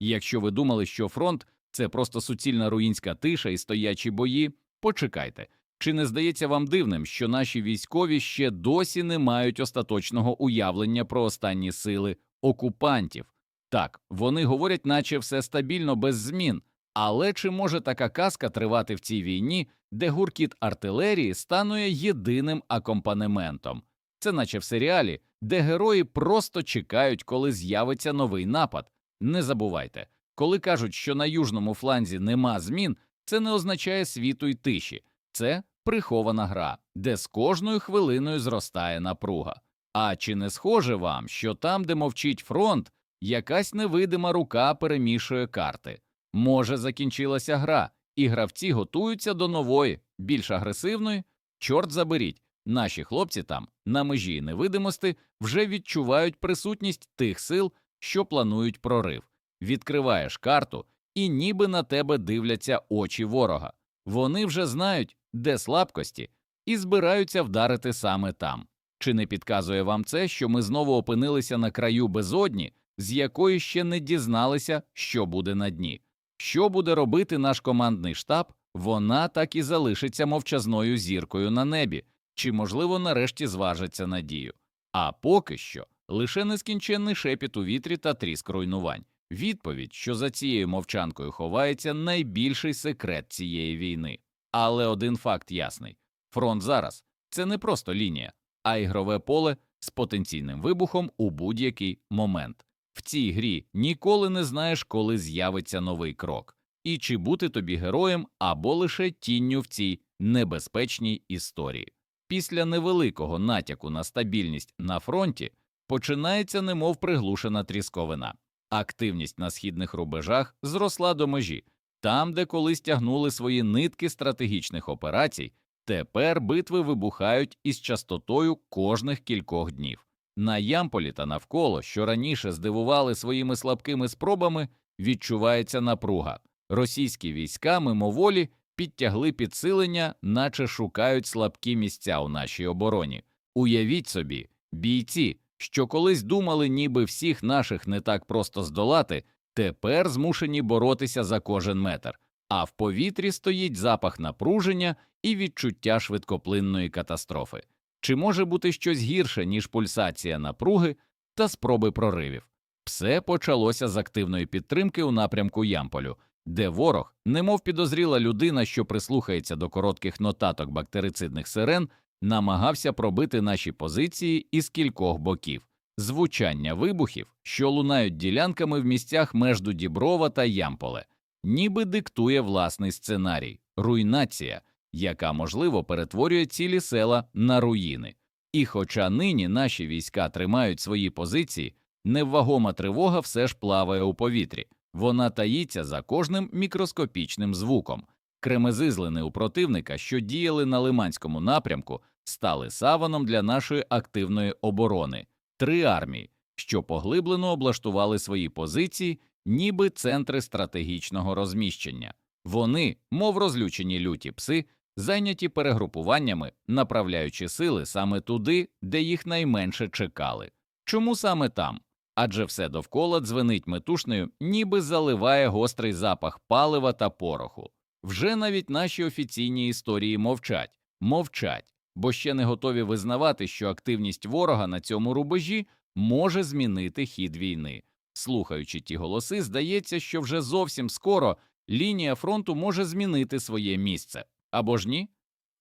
Якщо ви думали, що фронт це просто суцільна руїнська тиша і стоячі бої, почекайте. Чи не здається вам дивним, що наші військові ще досі не мають остаточного уявлення про останні сили окупантів? Так, вони говорять, наче все стабільно без змін, але чи може така казка тривати в цій війні, де гуркіт артилерії станує єдиним акомпанементом? Це наче в серіалі, де герої просто чекають, коли з'явиться новий напад. Не забувайте, коли кажуть, що на южному фланзі нема змін, це не означає світу й тиші, це прихована гра, де з кожною хвилиною зростає напруга. А чи не схоже вам, що там, де мовчить фронт, якась невидима рука перемішує карти? Може, закінчилася гра, і гравці готуються до нової, більш агресивної? Чорт заберіть, наші хлопці там, на межі невидимості, вже відчувають присутність тих сил, що планують прорив. Відкриваєш карту, і ніби на тебе дивляться очі ворога. Вони вже знають, де слабкості, і збираються вдарити саме там. Чи не підказує вам це, що ми знову опинилися на краю безодні, з якої ще не дізналися, що буде на дні? Що буде робити наш командний штаб? Вона так і залишиться мовчазною зіркою на небі, чи, можливо, нарешті зважиться на дію. А поки що лише нескінченний шепіт у вітрі та тріск руйнувань. Відповідь, що за цією мовчанкою ховається найбільший секрет цієї війни. Але один факт ясний: фронт зараз це не просто лінія, а ігрове поле з потенційним вибухом у будь-який момент. В цій грі ніколи не знаєш, коли з'явиться новий крок, і чи бути тобі героєм або лише тінню в цій небезпечній історії. Після невеликого натяку на стабільність на фронті починається немов приглушена трісковина. Активність на східних рубежах зросла до межі. Там, де колись тягнули свої нитки стратегічних операцій, тепер битви вибухають із частотою кожних кількох днів. На Ямполі та навколо, що раніше здивували своїми слабкими спробами, відчувається напруга. Російські війська мимоволі підтягли підсилення, наче шукають слабкі місця у нашій обороні. Уявіть собі, бійці, що колись думали, ніби всіх наших не так просто здолати, тепер змушені боротися за кожен метр, а в повітрі стоїть запах напруження і відчуття швидкоплинної катастрофи. Чи може бути щось гірше, ніж пульсація напруги та спроби проривів? Все почалося з активної підтримки у напрямку Ямполю, де ворог, немов підозріла людина, що прислухається до коротких нотаток бактерицидних сирен, намагався пробити наші позиції із кількох боків. Звучання вибухів, що лунають ділянками в місцях между Діброва та Ямполе, ніби диктує власний сценарій руйнація, яка можливо перетворює цілі села на руїни. І хоча нині наші війська тримають свої позиції, невагома тривога все ж плаває у повітрі, вона таїться за кожним мікроскопічним звуком. Кремезизлини у противника, що діяли на Лиманському напрямку, стали саваном для нашої активної оборони. Три армії, що поглиблено облаштували свої позиції, ніби центри стратегічного розміщення. Вони, мов розлючені люті пси, зайняті перегрупуваннями, направляючи сили саме туди, де їх найменше чекали. Чому саме там? Адже все довкола дзвенить метушнею, ніби заливає гострий запах палива та пороху. Вже навіть наші офіційні історії мовчать, мовчать, бо ще не готові визнавати, що активність ворога на цьому рубежі може змінити хід війни. Слухаючи ті голоси, здається, що вже зовсім скоро лінія фронту може змінити своє місце. Або ж ні?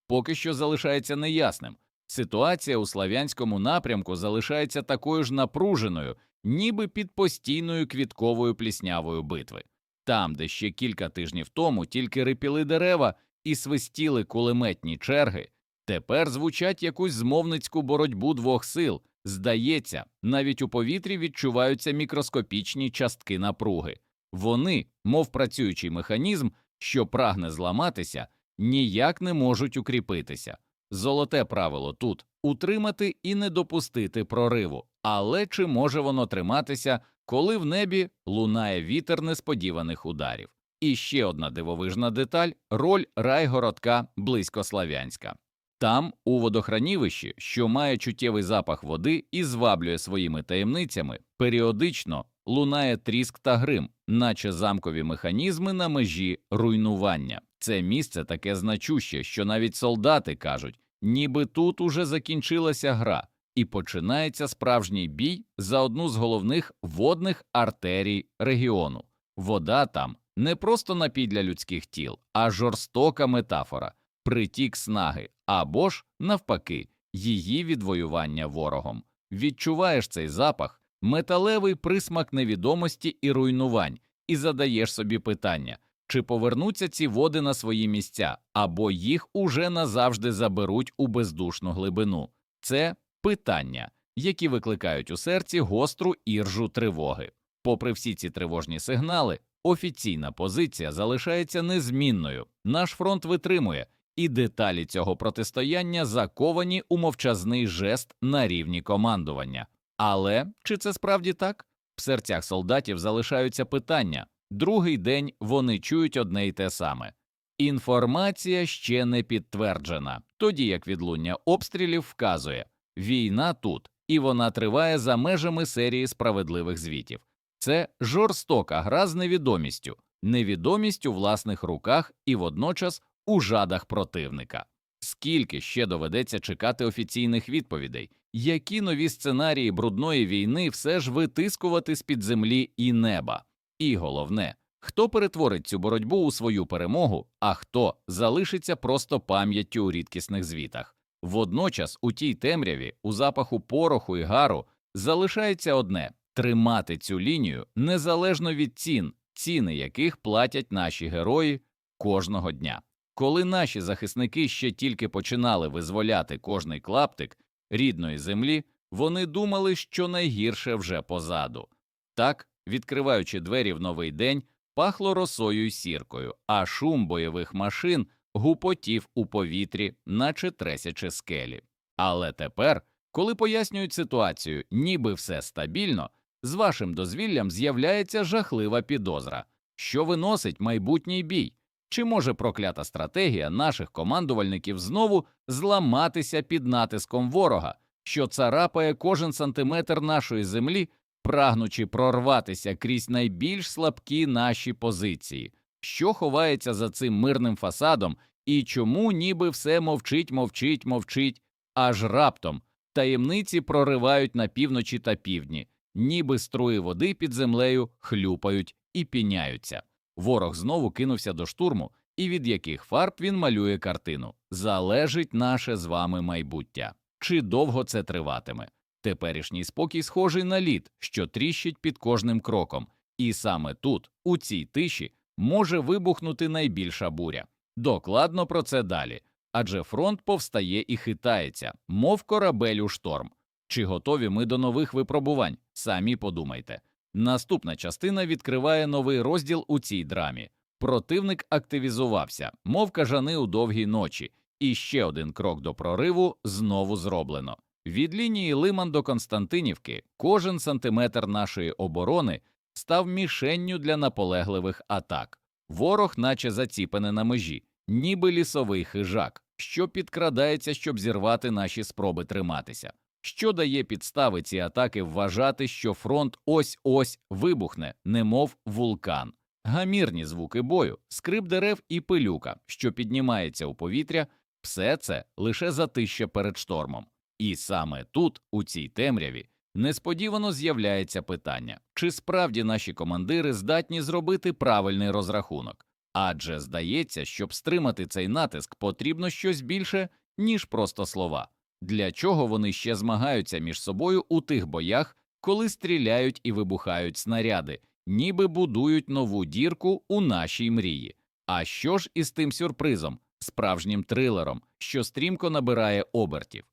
Поки що залишається неясним. Ситуація у слав'янському напрямку залишається такою ж напруженою, ніби під постійною квітковою пліснявою битви. Там, де ще кілька тижнів тому тільки рипіли дерева і свистіли кулеметні черги, тепер звучать якусь змовницьку боротьбу двох сил. Здається, навіть у повітрі відчуваються мікроскопічні частки напруги. Вони, мов працюючий механізм, що прагне зламатися, ніяк не можуть укріпитися. Золоте правило тут утримати і не допустити прориву. Але чи може воно триматися, коли в небі лунає вітер несподіваних ударів? І ще одна дивовижна деталь роль райгородка близькослав'янська. Там, у водохранівищі, що має чуттєвий запах води і зваблює своїми таємницями, періодично лунає тріск та грим, наче замкові механізми на межі руйнування. Це місце таке значуще, що навіть солдати кажуть, ніби тут уже закінчилася гра, і починається справжній бій за одну з головних водних артерій регіону. Вода там не просто напій для людських тіл, а жорстока метафора, притік снаги або ж, навпаки, її відвоювання ворогом. Відчуваєш цей запах, металевий присмак невідомості і руйнувань, і задаєш собі питання, чи повернуться ці води на свої місця, або їх уже назавжди заберуть у бездушну глибину. Це питання, які викликають у серці гостру іржу тривоги. Попри всі ці тривожні сигнали, офіційна позиція залишається незмінною. Наш фронт витримує, і деталі цього протистояння заковані у мовчазний жест на рівні командування. Але чи це справді так? В серцях солдатів залишаються питання. Другий день вони чують одне й те саме. Інформація ще не підтверджена, тоді як відлуння обстрілів вказує війна тут, і вона триває за межами серії справедливих звітів. Це жорстока гра з невідомістю, невідомість у власних руках і водночас у жадах противника. Скільки ще доведеться чекати офіційних відповідей, які нові сценарії брудної війни все ж витискувати з під землі і неба? І головне, хто перетворить цю боротьбу у свою перемогу, а хто залишиться просто пам'яттю у рідкісних звітах. Водночас, у тій темряві, у запаху пороху і гару, залишається одне тримати цю лінію незалежно від цін, ціни яких платять наші герої кожного дня. Коли наші захисники ще тільки починали визволяти кожний клаптик рідної землі, вони думали, що найгірше вже позаду. Так, відкриваючи двері в новий день, пахло росою й сіркою, а шум бойових машин гупотів у повітрі, наче тресячи скелі. Але тепер, коли пояснюють ситуацію, ніби все стабільно, з вашим дозвіллям з'являється жахлива підозра, що виносить майбутній бій. Чи може проклята стратегія наших командувальників знову зламатися під натиском ворога, що царапає кожен сантиметр нашої землі, прагнучи прорватися крізь найбільш слабкі наші позиції? Що ховається за цим мирним фасадом, і чому ніби все мовчить, мовчить, мовчить, аж раптом таємниці проривають на півночі та півдні, ніби струї води під землею хлюпають і піняються. Ворог знову кинувся до штурму, і від яких фарб він малює картину. Залежить наше з вами майбуття. Чи довго це триватиме? Теперішній спокій схожий на лід, що тріщить під кожним кроком, і саме тут, у цій тиші, може вибухнути найбільша буря. Докладно про це далі. Адже фронт повстає і хитається, мов корабель у шторм. Чи готові ми до нових випробувань? Самі подумайте. Наступна частина відкриває новий розділ у цій драмі. Противник активізувався, мов кажани у довгій ночі, і ще один крок до прориву знову зроблено. Від лінії Лиман до Константинівки кожен сантиметр нашої оборони став мішенню для наполегливих атак. Ворог, наче заціпене на межі, ніби лісовий хижак, що підкрадається, щоб зірвати наші спроби триматися що дає підстави ці атаки вважати, що фронт ось ось вибухне, немов вулкан. Гамірні звуки бою, скрип дерев і пилюка, що піднімається у повітря, все це лише затища перед штормом. І саме тут, у цій темряві, несподівано з'являється питання, чи справді наші командири здатні зробити правильний розрахунок. Адже здається, щоб стримати цей натиск, потрібно щось більше, ніж просто слова. Для чого вони ще змагаються між собою у тих боях, коли стріляють і вибухають снаряди, ніби будують нову дірку у нашій мрії? А що ж із тим сюрпризом, справжнім трилером, що стрімко набирає обертів,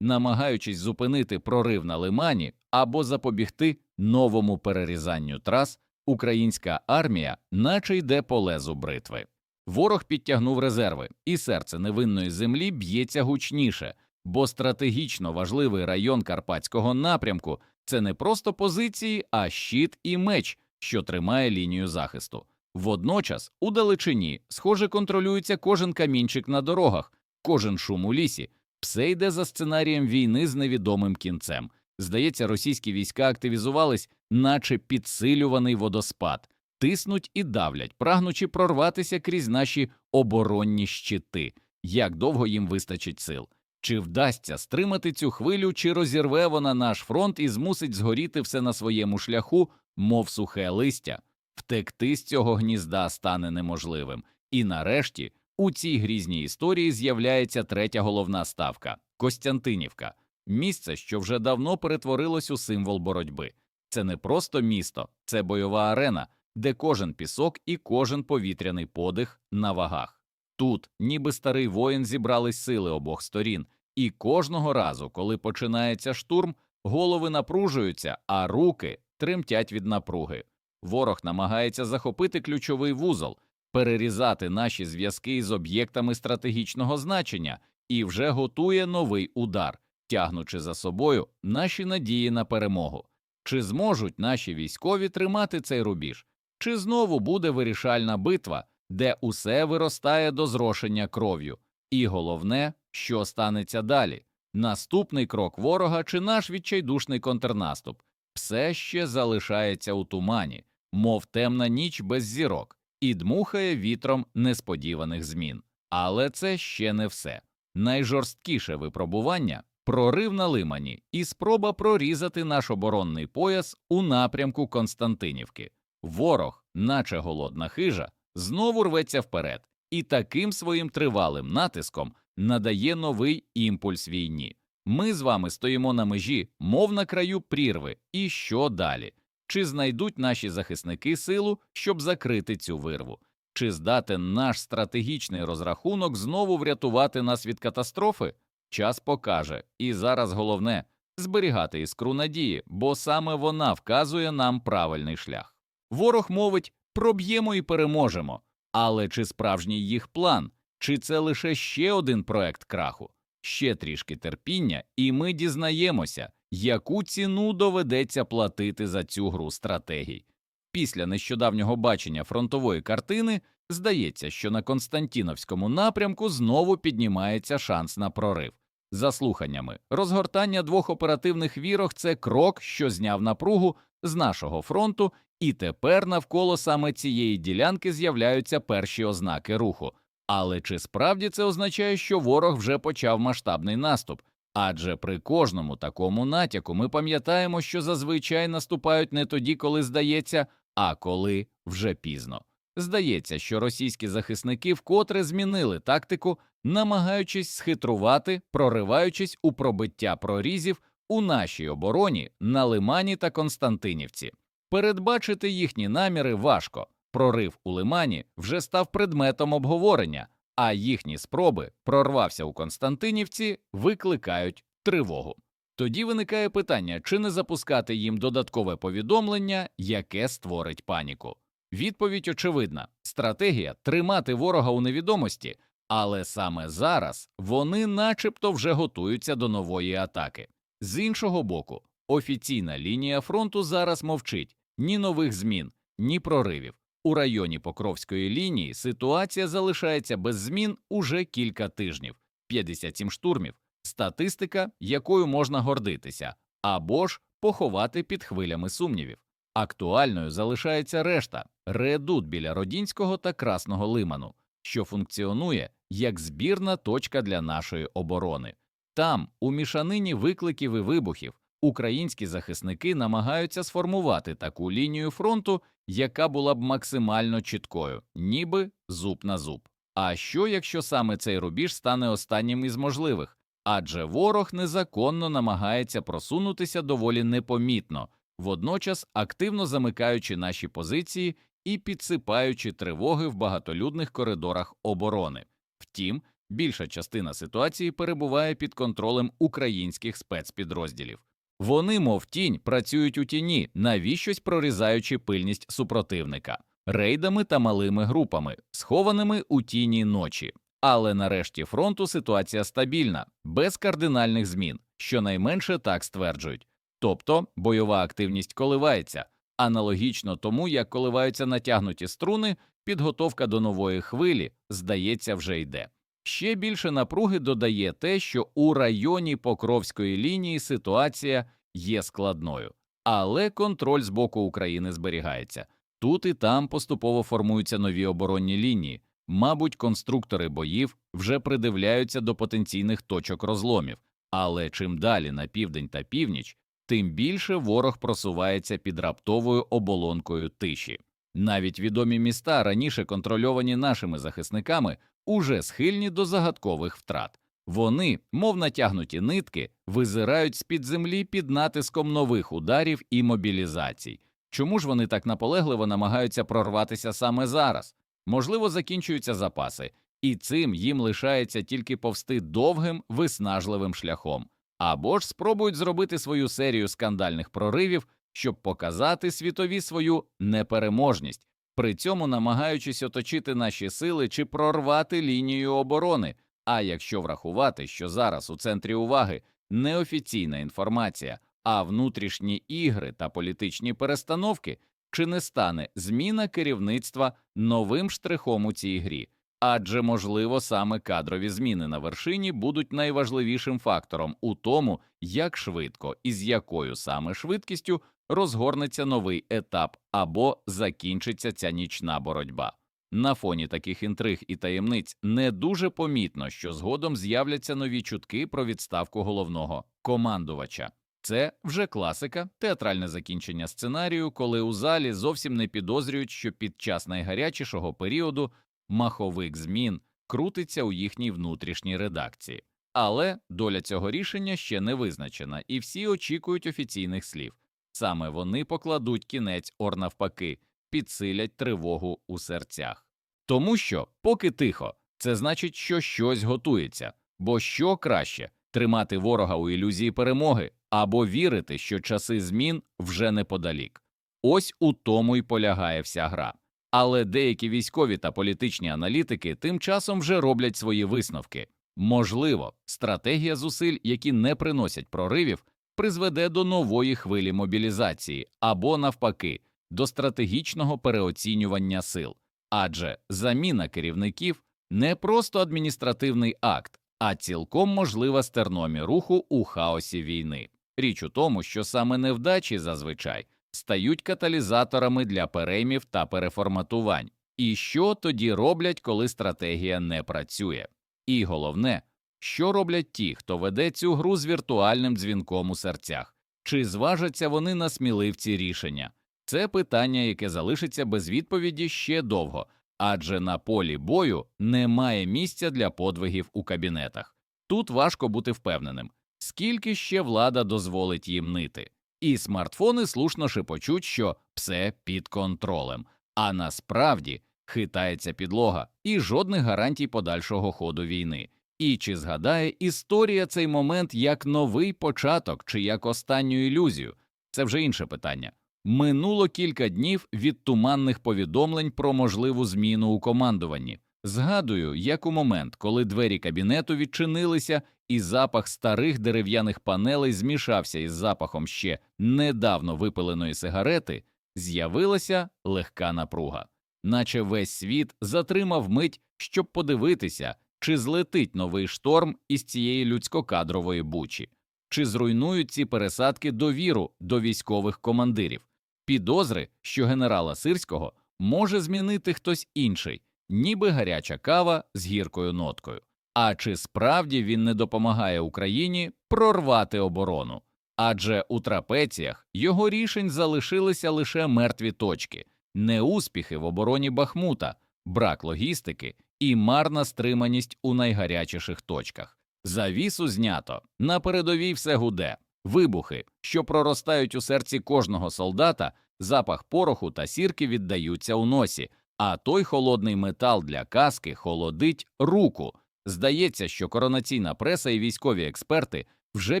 намагаючись зупинити прорив на лимані або запобігти новому перерізанню трас, українська армія, наче йде по лезу бритви. Ворог підтягнув резерви, і серце невинної землі б'ється гучніше бо стратегічно важливий район Карпатського напрямку це не просто позиції, а щит і меч, що тримає лінію захисту. Водночас, у далечині, схоже, контролюється кожен камінчик на дорогах, кожен шум у лісі, все йде за сценарієм війни з невідомим кінцем. Здається, російські війська активізувались наче підсилюваний водоспад, тиснуть і давлять, прагнучи прорватися крізь наші оборонні щити. Як довго їм вистачить сил? Чи вдасться стримати цю хвилю, чи розірве вона наш фронт і змусить згоріти все на своєму шляху, мов сухе листя? Втекти з цього гнізда стане неможливим. І нарешті у цій грізній історії з'являється третя головна ставка Костянтинівка, місце, що вже давно перетворилось у символ боротьби. Це не просто місто, це бойова арена, де кожен пісок і кожен повітряний подих на вагах. Тут, ніби старий воїн, зібрались сили обох сторін, і кожного разу, коли починається штурм, голови напружуються, а руки тремтять від напруги. Ворог намагається захопити ключовий вузол, перерізати наші зв'язки з об'єктами стратегічного значення і вже готує новий удар, тягнучи за собою наші надії на перемогу. Чи зможуть наші військові тримати цей рубіж? Чи знову буде вирішальна битва, де усе виростає до зрошення кров'ю? І головне, що станеться далі? Наступний крок ворога чи наш відчайдушний контрнаступ все ще залишається у тумані, мов темна ніч без зірок, і дмухає вітром несподіваних змін. Але це ще не все. Найжорсткіше випробування прорив на лимані і спроба прорізати наш оборонний пояс у напрямку Константинівки. Ворог, наче голодна хижа, знову рветься вперед і таким своїм тривалим натиском надає новий імпульс війні. Ми з вами стоїмо на межі, мов на краю прірви. І що далі? Чи знайдуть наші захисники силу, щоб закрити цю вирву? Чи здатен наш стратегічний розрахунок знову врятувати нас від катастрофи? Час покаже, і зараз головне зберігати іскру надії, бо саме вона вказує нам правильний шлях. Ворог мовить проб'ємо і переможемо. Але чи справжній їх план, чи це лише ще один проект краху? Ще трішки терпіння, і ми дізнаємося, яку ціну доведеться платити за цю гру стратегій. Після нещодавнього бачення фронтової картини здається, що на Константіновському напрямку знову піднімається шанс на прорив. За слуханнями, розгортання двох оперативних вірок це крок, що зняв напругу з нашого фронту, і тепер навколо саме цієї ділянки з'являються перші ознаки руху. Але чи справді це означає, що ворог вже почав масштабний наступ? Адже при кожному такому натяку ми пам'ятаємо, що зазвичай наступають не тоді, коли здається, а коли вже пізно. Здається, що російські захисники вкотре змінили тактику, намагаючись схитрувати, прориваючись у пробиття прорізів у нашій обороні на Лимані та Константинівці. Передбачити їхні наміри важко. Прорив у Лимані вже став предметом обговорення, а їхні спроби прорвався у Константинівці, викликають тривогу. Тоді виникає питання, чи не запускати їм додаткове повідомлення, яке створить паніку. Відповідь очевидна: стратегія тримати ворога у невідомості, але саме зараз вони начебто вже готуються до нової атаки. З іншого боку, офіційна лінія фронту зараз мовчить ні нових змін, ні проривів. У районі Покровської лінії ситуація залишається без змін уже кілька тижнів, 57 штурмів, статистика, якою можна гордитися, або ж поховати під хвилями сумнівів. Актуальною залишається решта редут біля Родінського та Красного Лиману, що функціонує як збірна точка для нашої оборони. Там, у мішанині викликів і вибухів, українські захисники намагаються сформувати таку лінію фронту, яка була б максимально чіткою, ніби зуб на зуб. А що, якщо саме цей рубіж стане останнім із можливих? Адже ворог незаконно намагається просунутися доволі непомітно, водночас активно замикаючи наші позиції і підсипаючи тривоги в багатолюдних коридорах оборони. Втім, більша частина ситуації перебуває під контролем українських спецпідрозділів. Вони, мов тінь, працюють у тіні, навіщось прорізаючи пильність супротивника, рейдами та малими групами, схованими у тіні ночі. Але нарешті фронту ситуація стабільна, без кардинальних змін, щонайменше так стверджують. Тобто бойова активність коливається, аналогічно тому, як коливаються натягнуті струни, підготовка до нової хвилі, здається, вже йде. Ще більше напруги додає те, що у районі Покровської лінії ситуація є складною. але контроль з боку України зберігається. Тут і там поступово формуються нові оборонні лінії. Мабуть, конструктори боїв вже придивляються до потенційних точок розломів, але чим далі на південь та північ, тим більше ворог просувається під раптовою оболонкою тиші. Навіть відомі міста, раніше контрольовані нашими захисниками, уже схильні до загадкових втрат. Вони, мов натягнуті нитки, визирають з-під землі під натиском нових ударів і мобілізацій. Чому ж вони так наполегливо намагаються прорватися саме зараз? Можливо, закінчуються запаси, і цим їм лишається тільки повсти довгим виснажливим шляхом, або ж спробують зробити свою серію скандальних проривів, щоб показати світові свою непереможність, при цьому намагаючись оточити наші сили чи прорвати лінію оборони. А якщо врахувати, що зараз у центрі уваги неофіційна інформація, а внутрішні ігри та політичні перестановки, чи не стане зміна керівництва новим штрихом у цій грі? Адже, можливо, саме кадрові зміни на вершині будуть найважливішим фактором у тому, як швидко і з якою саме швидкістю розгорнеться новий етап або закінчиться ця нічна боротьба. На фоні таких інтриг і таємниць не дуже помітно, що згодом з'являться нові чутки про відставку головного командувача. Це вже класика, театральне закінчення сценарію, коли у залі зовсім не підозрюють, що під час найгарячішого періоду маховик змін крутиться у їхній внутрішній редакції. Але доля цього рішення ще не визначена, і всі очікують офіційних слів. Саме вони покладуть кінець ор навпаки, підсилять тривогу у серцях. Тому що, поки тихо, це значить, що щось готується, бо що краще тримати ворога у ілюзії перемоги або вірити, що часи змін вже неподалік. Ось у тому й полягає вся гра. Але деякі військові та політичні аналітики тим часом вже роблять свої висновки. Можливо, стратегія зусиль, які не приносять проривів, призведе до нової хвилі мобілізації або, навпаки, до стратегічного переоцінювання сил, адже заміна керівників не просто адміністративний акт, а цілком можлива стерномі руху у хаосі війни. Річ у тому, що саме невдачі зазвичай стають каталізаторами для переймів та переформатувань. І що тоді роблять, коли стратегія не працює? І головне, що роблять ті, хто веде цю гру з віртуальним дзвінком у серцях, чи зважаться вони на сміливці рішення? Це питання, яке залишиться без відповіді ще довго, адже на полі бою немає місця для подвигів у кабінетах. Тут важко бути впевненим, скільки ще влада дозволить їм нити. І смартфони слушно шепочуть, що все під контролем, а насправді хитається підлога і жодних гарантій подальшого ходу війни. І чи згадає історія цей момент як новий початок чи як останню ілюзію? Це вже інше питання. Минуло кілька днів від туманних повідомлень про можливу зміну у командуванні. Згадую, як у момент, коли двері кабінету відчинилися, і запах старих дерев'яних панелей змішався із запахом ще недавно випиленої сигарети, з'явилася легка напруга, наче весь світ затримав мить, щоб подивитися, чи злетить новий шторм із цієї людсько-кадрової бучі, чи зруйнують ці пересадки довіру до військових командирів, підозри, що генерала Сирського може змінити хтось інший, ніби гаряча кава з гіркою ноткою. А чи справді він не допомагає Україні прорвати оборону? Адже у трапеціях його рішень залишилися лише мертві точки, неуспіхи в обороні Бахмута, брак логістики і марна стриманість у найгарячіших точках. Завісу знято, на передовій все гуде, вибухи, що проростають у серці кожного солдата, запах пороху та сірки віддаються у носі, а той холодний метал для каски холодить руку. Здається, що коронаційна преса і військові експерти вже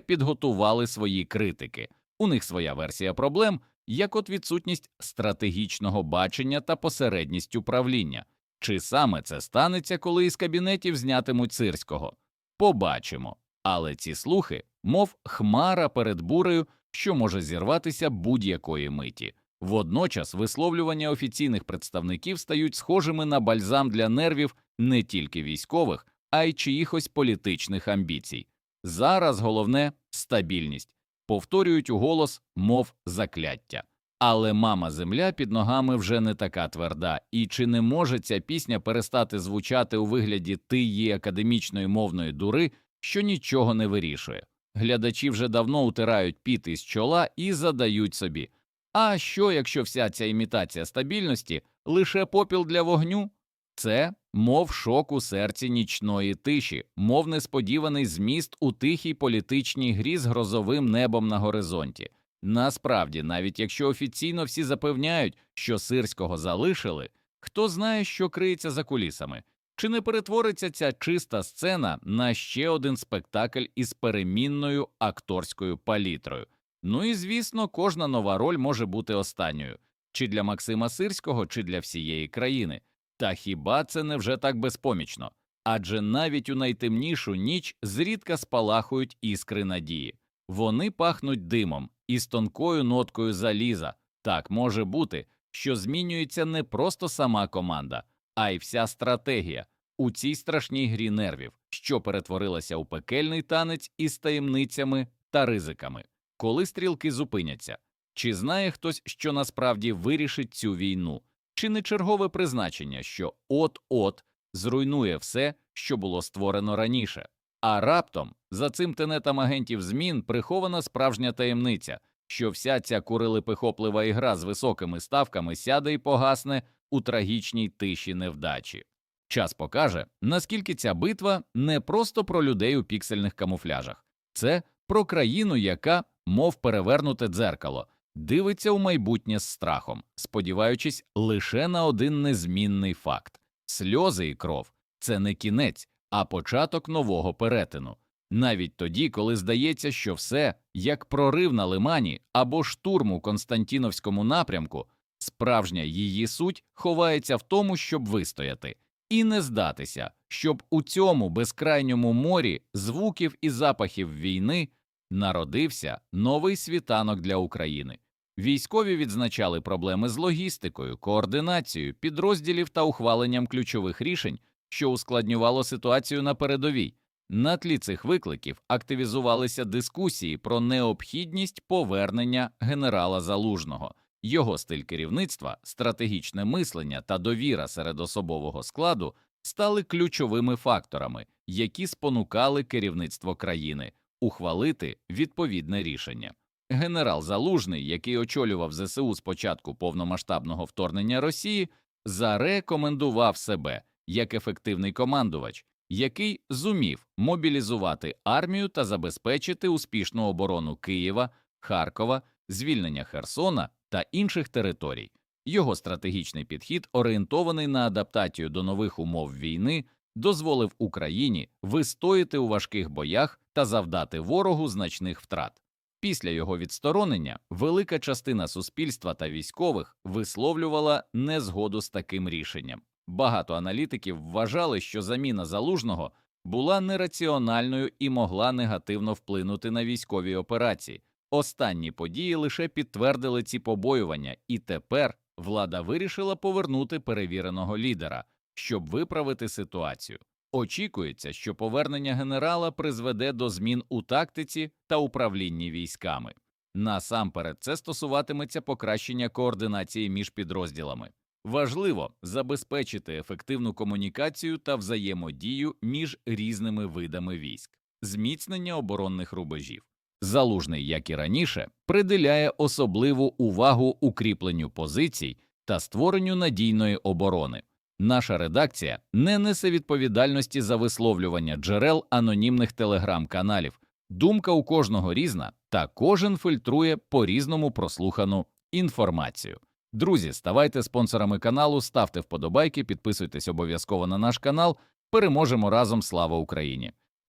підготували свої критики. У них своя версія проблем, як от відсутність стратегічного бачення та посередність управління. Чи саме це станеться, коли із кабінетів знятимуть сирського? Побачимо. Але ці слухи, мов хмара перед бурею, що може зірватися будь-якої миті. Водночас висловлювання офіційних представників стають схожими на бальзам для нервів не тільки військових, а й чиїхось політичних амбіцій. Зараз головне стабільність. повторюють уголос, мов закляття. Але мама земля під ногами вже не така тверда, і чи не може ця пісня перестати звучати у вигляді тиї академічної мовної дури, що нічого не вирішує? Глядачі вже давно утирають піт із чола і задають собі а що, якщо вся ця імітація стабільності лише попіл для вогню? Це мов шок у серці нічної тиші, мов несподіваний зміст у тихій політичній грі з грозовим небом на горизонті. Насправді, навіть якщо офіційно всі запевняють, що сирського залишили, хто знає, що криється за кулісами, чи не перетвориться ця чиста сцена на ще один спектакль із перемінною акторською палітрою? Ну і звісно, кожна нова роль може бути останньою чи для Максима Сирського, чи для всієї країни. Та хіба це не вже так безпомічно? Адже навіть у найтемнішу ніч зрідка спалахують іскри надії. Вони пахнуть димом із тонкою ноткою заліза. Так може бути, що змінюється не просто сама команда, а й вся стратегія у цій страшній грі нервів, що перетворилася у пекельний танець із таємницями та ризиками. Коли стрілки зупиняться, чи знає хтось, що насправді вирішить цю війну, чи не чергове призначення, що от-от зруйнує все, що було створено раніше? А раптом за цим тенетом агентів змін прихована справжня таємниця, що вся ця курилипихоплива ігра з високими ставками сяде і погасне у трагічній тиші невдачі. Час покаже, наскільки ця битва не просто про людей у піксельних камуфляжах, це про країну, яка, мов перевернуте дзеркало, дивиться у майбутнє з страхом, сподіваючись лише на один незмінний факт сльози і кров це не кінець, а початок нового перетину. Навіть тоді, коли здається, що все як прорив на лимані або штурм у Константіновському напрямку, справжня її суть ховається в тому, щоб вистояти, і не здатися, щоб у цьому безкрайньому морі звуків і запахів війни народився новий світанок для України. Військові відзначали проблеми з логістикою, координацією підрозділів та ухваленням ключових рішень, що ускладнювало ситуацію на передовій. На тлі цих викликів активізувалися дискусії про необхідність повернення генерала Залужного, його стиль керівництва, стратегічне мислення та довіра серед особового складу стали ключовими факторами, які спонукали керівництво країни ухвалити відповідне рішення. Генерал Залужний, який очолював ЗСУ з початку повномасштабного вторгнення Росії, зарекомендував себе як ефективний командувач, який зумів мобілізувати армію та забезпечити успішну оборону Києва, Харкова, звільнення Херсона та інших територій. Його стратегічний підхід, орієнтований на адаптацію до нових умов війни, дозволив Україні вистояти у важких боях та завдати ворогу значних втрат. Після його відсторонення велика частина суспільства та військових висловлювала незгоду з таким рішенням. Багато аналітиків вважали, що заміна залужного була нераціональною і могла негативно вплинути на військові операції. Останні події лише підтвердили ці побоювання, і тепер влада вирішила повернути перевіреного лідера, щоб виправити ситуацію. Очікується, що повернення генерала призведе до змін у тактиці та управлінні військами. Насамперед, це стосуватиметься покращення координації між підрозділами. Важливо забезпечити ефективну комунікацію та взаємодію між різними видами військ, зміцнення оборонних рубежів. Залужний, як і раніше, приділяє особливу увагу укріпленню позицій та створенню надійної оборони. Наша редакція не несе відповідальності за висловлювання джерел анонімних телеграм-каналів. Думка у кожного різна, та кожен фільтрує по різному прослухану інформацію. Друзі, ставайте спонсорами каналу, ставте вподобайки, підписуйтесь обов'язково на наш канал. Переможемо разом. Слава Україні!